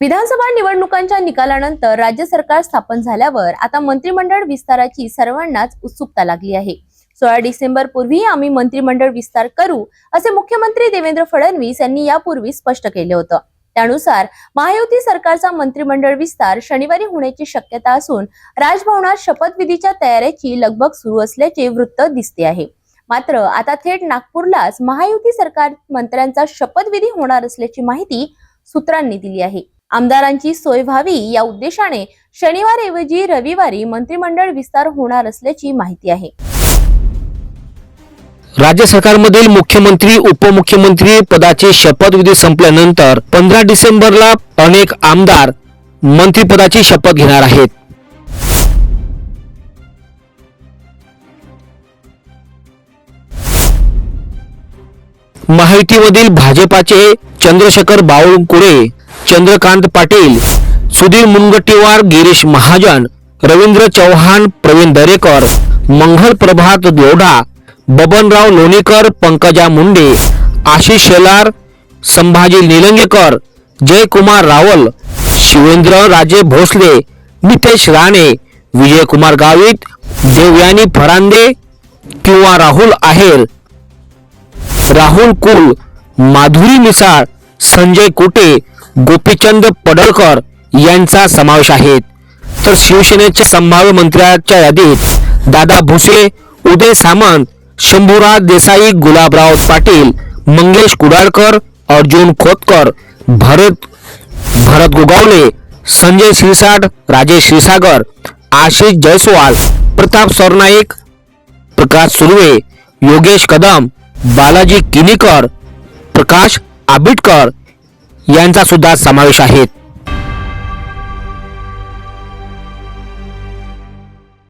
विधानसभा निवडणुकांच्या निकालानंतर राज्य सरकार स्थापन झाल्यावर आता मंत्रिमंडळ विस्ताराची सर्वांनाच उत्सुकता लागली आहे. सोळा डिसेंबर पूर्वी आम्ही मंत्रिमंडळ विस्तार करू असे मुख्यमंत्री देवेंद्र फडणवीस यांनी यापूर्वी स्पष्ट केले होतं. त्यानुसार महायुती सरकारचा मंत्रिमंडळ विस्तार शनिवारी होण्याची शक्यता असून राजभवनात शपथविधीच्या तयारीची लगबग सुरू असल्याचे वृत्त दिसते आहे. मात्र आता थेट नागपूरलाच महायुती सरकार मंत्र्यांचा शपथविधी होणार असल्याची माहिती सूत्रांनी दिली आहे. आमदारांची सोय व्हावी या उद्देशाने शनिवारऐवजी रविवारी मंत्रिमंडळ विस्तार होणार असल्याची माहिती आहे. राज्य सरकारमधील मुख्यमंत्री उपमुख्यमंत्री पदाची शपथविधी संपल्यानंतर पंधरा डिसेंबरला अनेक आमदार मंत्रिपदाची शपथ घेणार आहेत. महायुतीमधील भाजपाचे चंद्रशेखर बावनकुळे चंद्रकांत पाटील सुधीर मुनगट्टीवार गिरीश महाजन रवींद्र चव्हाण प्रवीण दरेकर मंगल प्रभात दोडा बबनराव लोणीकर पंकजा मुंडे आशिष शेलार संभाजी निलंगेकर जयकुमार रावल शिवेंद्र राजे भोसले नितेश राणे विजयकुमार गावित देवयानी फरांदे किंवा राहुल आहेर राहुल कुल माधुरी मिसाळ संजय कुटे गोपीचंद पडळकर यांचा समावेश आहे. तर शिवसेनेच्या संभाव्य मंत्र्यांच्या यादीत दादा भुसे उदय सामंत शंभूराज देसाई गुलाबराव पाटील मंगेश कुडाळकर अर्जुन खोतकर भरत भरत गोगावले संजय शिरसाट राजेश क्षीरसागर आशिष जयस्वाल प्रताप सरनाईक प्रकाश सुर्वे योगेश कदम बालाजी किनीकर प्रकाश आबिटकर यांचा सुद्धा समावेश आहे.